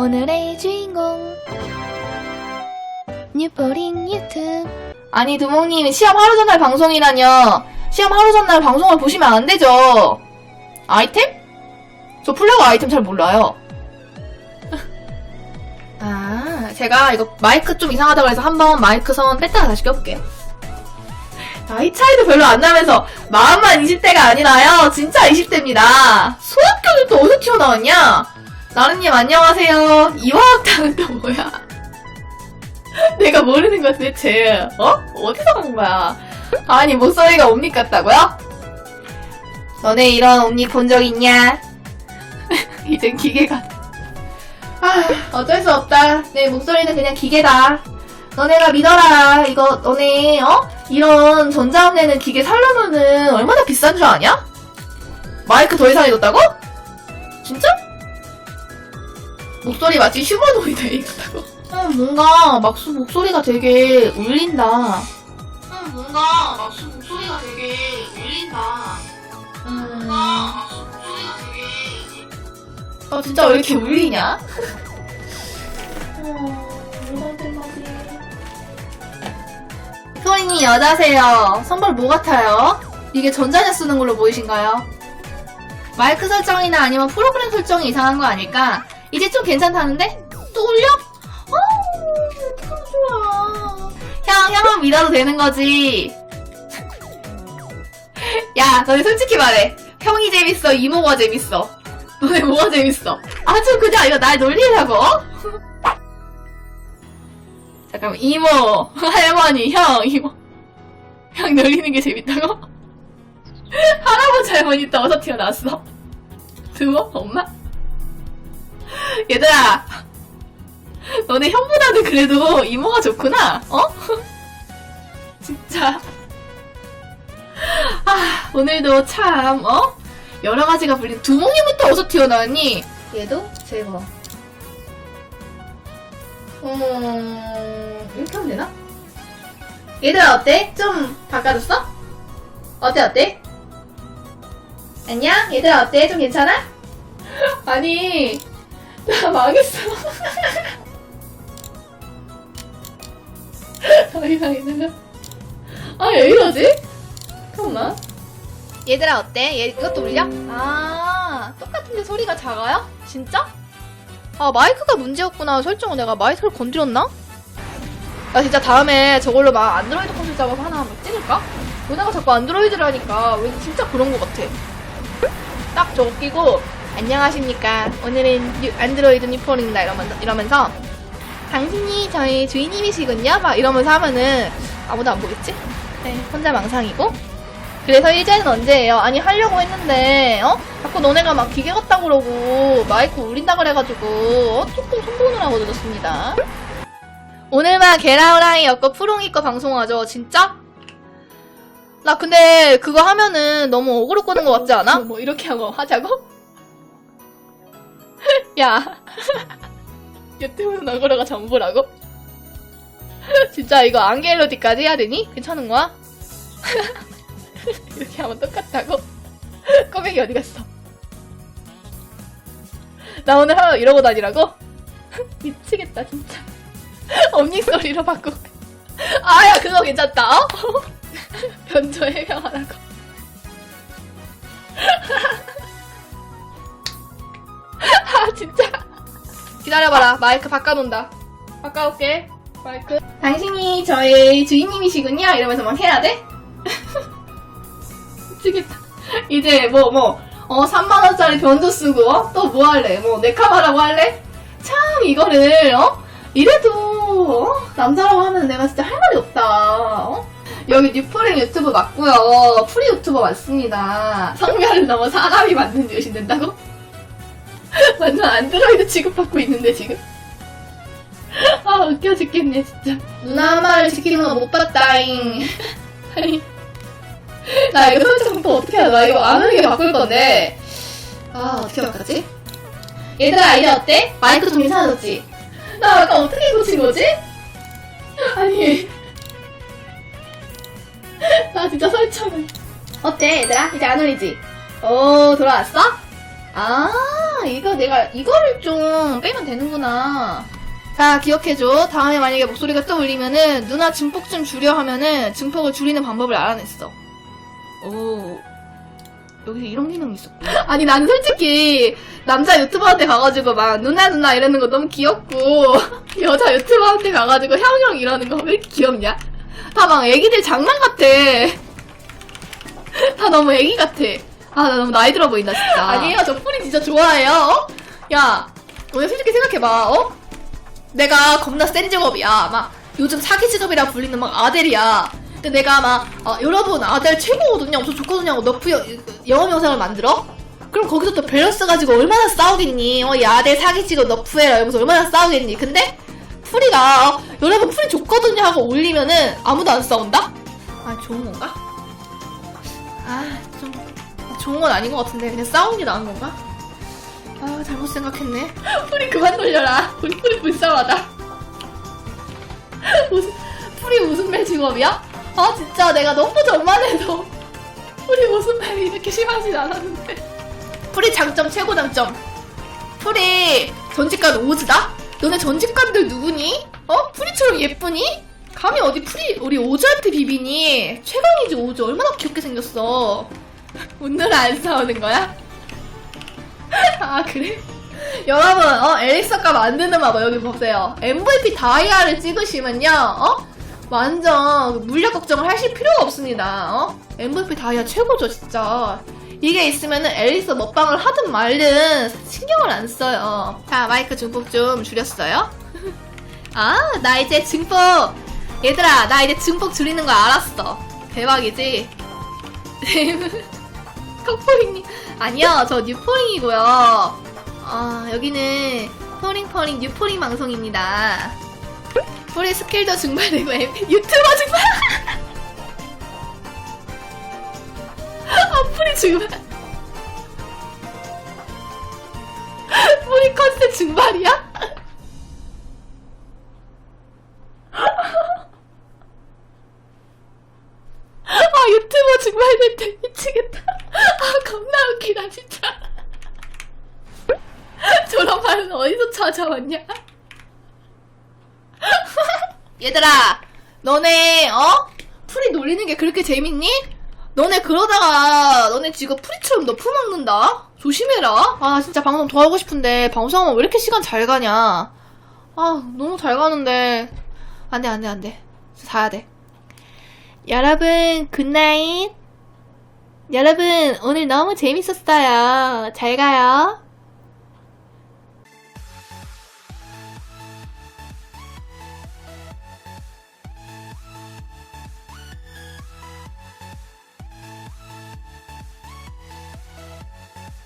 오늘의 주인공. 뉴포링 유튜브. 아니 두목님 시험 하루 전날 방송이라뇨. 시험 하루 전날 방송을 보시면 안 되죠. 아이템? 저 플래그 아이템 잘 몰라요. 아 제가 이거 마이크 좀 이상하다고 해서 한번 마이크 선 뺐다가 다시 껴볼게요. 나이 차이도 별로 안 나면서 마음만 20대가 아니라요. 진짜 20대입니다. 소학교는 또 어디서 튀어나왔냐 나른님 안녕하세요 이화학당은 또 뭐야 내가 모르는 거 도대체 어? 어디서 간 거야? 아니 목소리가 옴닉 같다고요? 너네 이런 옴닉 본 적 있냐? 이젠 기계가 아 어쩔 수 없다 내 목소리는 그냥 기계다 너네가 믿어라 이거 너네 어? 이런 전자음내는 기계 살려면은 얼마나 비싼 줄 아냐? 마이크 더 이상해졌다고? 진짜? 목소리 마치 휴머노이드 같다고 음, 뭔가 막수 목소리가 되게 울린다. 음, 뭔가 막수 목소리가 되게 울린다. 음, 뭔가 막수 목소리가 되게. 어, 진짜 왜 이렇게 울리냐? 소리님 여자세요. 선발 뭐 같아요? 이게 전자녀 쓰는 걸로 보이신가요? 마이크 설정이나 아니면 프로그램 설정이 이상한 거 아닐까? 이제 좀 괜찮다는데? 또 울려? 어, 어떡하면 좋아. 형, 형은 믿어도 되는 거지. 야, 너네 솔직히 말해. 형이 재밌어, 이모가 재밌어. 너네 뭐가 재밌어? 아주 그냥 이거 날 놀리려고? 어? 잠깐만, 이모, 할머니, 형, 이모. 형 놀리는 게 재밌다고? 할아버지 할머니 또 어디서 튀어나왔어? 두어? 엄마? 얘들아, 너네 형보다는 그래도 이모가 좋구나, 어? 진짜. 아, 오늘도 참, 어? 여러 가지가 불린 두목님부터 어디서 튀어나왔니? 얘도 제거. 음, 이렇게 하면 되나? 얘들아, 어때? 좀 바꿔줬어? 어때, 어때? 안녕? 얘들아, 어때? 좀 괜찮아? 아니, 나 망했어. 아, 왜 이러지? 잠깐만. 얘들아, 어때? 얘, 이것도 울려? 아, 똑같은데 소리가 작아요? 진짜? 아, 마이크가 문제였구나. 설정을 내가 마이크를 건드렸나? 나 진짜 다음에 저걸로 막 안드로이드 콘솔 잡아서 하나 한번 찍을까? 너네가 자꾸 안드로이드를 하니까 왠지 진짜 그런 것 같아. 딱 저거 끼고, 안녕하십니까. 오늘은 뉴- 안드로이드 뉴폰입니다. 이러면서, 이러면서 당신이 저희 주인님이시군요. 막 이러면서 하면은 아무도 안 보겠지? 네, 혼자 망상이고. 그래서 이제는 언제예요? 아니 하려고 했는데 어? 자꾸 너네가 막 기계 같다 그러고 마이크 울린다 그래가지고 어? 조금 손보느라 고 늦었습니다. 오늘만 게라우랑이 엮고 푸롱이 거 방송하죠. 진짜? 나 근데 그거 하면은 너무 어그로 끄는 것 같지 않아? 뭐 이렇게 하고 하자고? 야 유튜브는 어그로가 전부라고? 진짜 이거 안겔로디까지 해야 되니? 괜찮은 거야? 이렇게 하면 똑같다고? 꼬맹이 어디 갔어? 나 오늘 하루 이러고 다니라고? 미치겠다 진짜 엄닉 소리로 바꿔 아야 그거 괜찮다 어? 변조 해명하라고 기다려봐라 마이크 바꿔놓는다 바꿔올게 마이크 당신이 저의 주인님이시군요 이러면서 막 해야 돼? 미치겠다. 이제 뭐, 뭐, 어, 3만원짜리 변조 쓰고, 어? 또 뭐 할래? 뭐, 네카마라고 할래? 참, 이거를, 어? 이래도, 어? 남자라고 하면 내가 진짜 할 말이 없다, 어? 여기 뉴프랭 유튜브 맞고요. 프리 유튜버 맞습니다. 성별은 너무 사람이 만든 짓이 된다고? 완전 안드로이드 취급받고 있는데, 지금? 아, 웃겨 죽겠네, 진짜. 누나 말을 지키는 거 못 봤다잉. 아니. 나 이거 설정 또 어떻게 하나? 나 이거 안 하는 게 바꿀 건데. 아, 어떻게 바꾸지? 얘들아, 이제 어때? 마이크 좀 이상해졌지? 나 아까 어떻게 고친 거지? 아니. 나 진짜 설정을. 어때, 얘들아? 이제 안 울리지? 오, 돌아왔어? 아, 이거 내가 이거를 좀 빼면 되는구나. 자, 기억해줘. 다음에 만약에 목소리가 또 울리면은 누나 증폭 좀 줄여 하면은 증폭을 줄이는 방법을 알아냈어. 오. 여기 이런 기능이 있었구나. 아니, 난 솔직히 남자 유튜버한테 가가지고 막 누나 누나 이러는 거 너무 귀엽고 여자 유튜버한테 가가지고 형형 이러는 거 왜 이렇게 귀엽냐? 다 막 애기들 장난 같아. 다 너무 애기 같아. 아, 나 너무 나이 들어 보인다, 진짜. 아니에요, 저 프리 진짜 좋아해요, 어? 야, 오늘 솔직히 생각해봐, 어? 내가 겁나 센 직업이야. 막, 요즘 사기 직업이라 불리는 막 아델이야. 근데 내가 막, 어, 여러분, 아델 최고거든요. 엄청 좋거든요. 하고 너프 여- 영어 영상을 만들어? 그럼 거기서 또 밸런스 가지고 얼마나 싸우겠니? 어, 야, 아델 사기 직업 너프해라. 이러면서 얼마나 싸우겠니? 근데, 프리가, 어, 여러분 프리 좋거든요. 하고 올리면은 아무도 안 싸운다? 아, 좋은 건가? 아, 좀, 좋은 건 아닌 것 같은데. 그냥 싸우는 게 나은 건가? 아, 잘못 생각했네. 풀이 그만 돌려라. 우리 풀이 불쌍하다. 무슨, 풀이 무슨 말 직업이야? 아, 진짜 내가 너무 전만 해도 풀이 무슨 말이 이렇게 심하진 않았는데. 풀이 장점, 최고 장점. 풀이 전직관 오즈다? 너네 전직관들 누구니? 어? 풀이처럼 예쁘니? 감히 어디 풀이 우리 오즈한테 비비니? 최강이지 오즈 얼마나 귀엽게 생겼어. 오늘 안 싸우는 거야? 아 그래? 여러분 어 엘릭서가 만드는 마법 여기 보세요. MVP 다이아를 찍으시면요 어? 완전 물약 걱정을 하실 필요가 없습니다 어? MVP 다이아 최고죠 진짜. 이게 있으면은 엘릭서 먹방을 하든 말든 신경을 안 써요. 자 마이크 증폭 좀 줄였어요. 아 나 이제 증폭 얘들아 나 이제 증폭 줄이는 거 알았어. 대박이지 컵포링님. 아니요 저 뉴포링이고요. 아 여기는 포링포링 뉴포링 방송입니다. 포리 스킬도 증발되고 엠- 유튜버 증발! 아 포리 증발! 포리 컨셉 증발이야? 아 유튜버 증발될 때 미치겠다 아 겁나 웃기다 진짜. 저런 말은 어디서 찾아왔냐? 얘들아 너네 어? 풀이 놀리는 게 그렇게 재밌니? 너네 그러다가 너네 지금 풀이처럼 너 풀먹는다? 조심해라. 아 진짜 방송 더 하고 싶은데 방송하면 왜 이렇게 시간 잘 가냐? 아 너무 잘 가는데. 안돼 안돼 안돼. 자야 돼. 여러분 굿나잇 여러분 오늘 너무 재밌었어요. 잘 가요